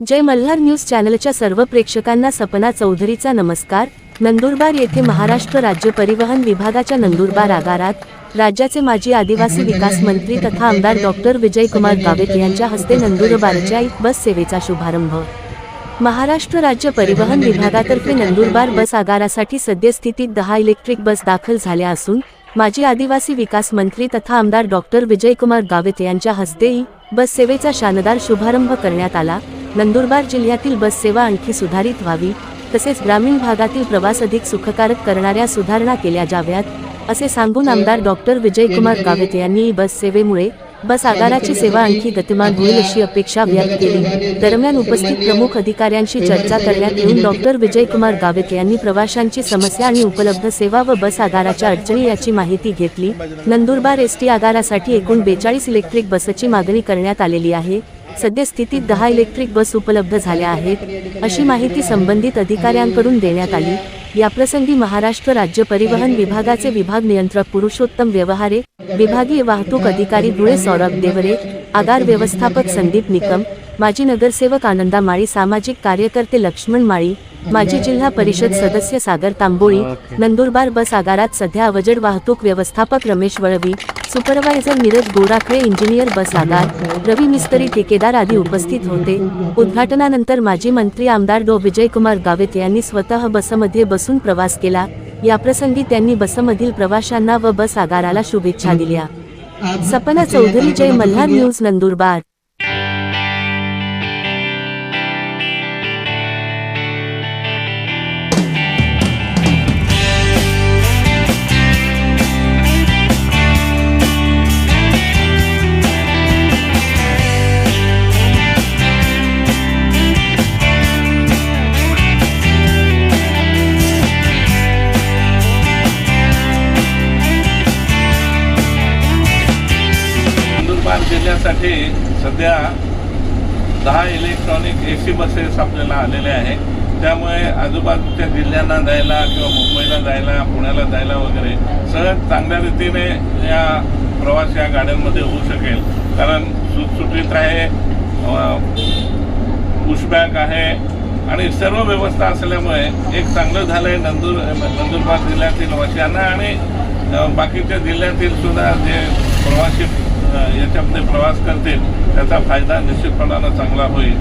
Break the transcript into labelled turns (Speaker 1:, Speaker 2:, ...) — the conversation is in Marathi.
Speaker 1: जय मल्हार न्यूज चॅनलच्या सर्व प्रेक्षकांना सपना चौधरीचा नमस्कार. नंदुरबार येथे महाराष्ट्र राज्य परिवहन विभागाच्या नंदुरबार आगारात राज्याचे माजी आदिवासी विकास मंत्री तथा आमदार डॉक्टर विजयकुमार गावित यांच्या हस्ते नंदुरबारच्या बस सेवेचा शुभारंभ. महाराष्ट्र राज्य परिवहन विभागातर्फे नंदुरबार बस आगारासाठी सद्यस्थितीत दहा इलेक्ट्रिक बस दाखल झाल्या असून माजी आदिवासी विकास मंत्री तथा आमदार डॉक्टर विजयकुमार गावित यांच्या हस्तेही बस सेवेचा शानदार शुभारंभ करण्यात आला. नंदुरबार जिल्ह्यातील बस सेवा आणखी सुधारित व्हावी तसेच ग्रामीण भागातील प्रवास अधिक सुखकारक करणाऱ्या सुधारणा केल्या जाव्यात असे सांगून आमदार डॉक्टर विजयकुमार गावित यांनी ही बस सेवेमुळे बस आगाराची सेवा आणखी गतिमान होईल अशी अपेक्षा व्यक्त केली. दरम्यान उपस्थित प्रमुख अधिकाऱ्यांशी चर्चा करण्यात येऊन डॉक्टर विजयकुमार गावित यांनी प्रवाशांची समस्या आणि उपलब्ध सेवा व बस आगाराच्या अडचणी याची माहिती घेतली. नंदुरबार एस टी आगारासाठी एकूण बेचाळीस इलेक्ट्रिक बसची मागणी करण्यात आलेली आहे. सद्यस्थितीत दहा इलेक्ट्रिक बस उपलब्ध झाल्या आहेत अशी माहिती संबंधित अधिकाऱ्यांकडून देण्यात आली. याप्रसंगी महाराष्ट्र राज्य परिवहन विभागाचे विभाग नियंत्रक पुरुषोत्तम व्यवहारे विभागीय वाहतूक अधिकारी धुळे सौरभ देवरे आगार व्यवस्थापक संदीप निकम माजी नगरसेवक आनंदा माळी सामाजिक कार्यकर्ते लक्ष्मण माळी माजी जिल्हा परिषद सदस्य सागर तांबोळी नंदुरबार बस आगारात सध्या अवजड वाहतूक व्यवस्थापक Ramesh Valvi supervisor Neeraj Gorakhale engineer bus आगार रवी मिस्त्री ठेकेदार आदी उपस्थित होते. उद्घाटनानंतर माजी मंत्री आमदार डो. विजयकुमार गावित यांनी स्वतः बसमध्ये बसून प्रवास केला. याप्रसंगी त्यांनी बसमधील प्रवाशांना व बस आगाराला शुभेच्छा दिल्या. सपना चौधरी जय मल्हार न्यूज नंदुरबार.
Speaker 2: जिल्ह्यासाठी सध्या दहा इलेक्ट्रॉनिक ए सी बसेस आपल्याला आलेल्या आहे त्यामुळे आजूबाजूच्या जिल्ह्यांना जायला किंवा मुंबईला जायला पुण्याला जायला वगैरे सहज चांगल्या रीतीने या प्रवास या गाड्यांमध्ये होऊ शकेल. कारण सुटसुटीत आहे पुशबॅक आहे आणि सर्व व्यवस्था असल्यामुळे एक चांगलं झालं आहे नंदुर नंदुरबार जिल्ह्यातील वाशियांना आणि बाकीच्या जिल्ह्यातील सुद्धा जे प्रवासी याच्यामध्ये प्रवास करतील त्याचा फायदा निश्चितपणानं चांगला होईल.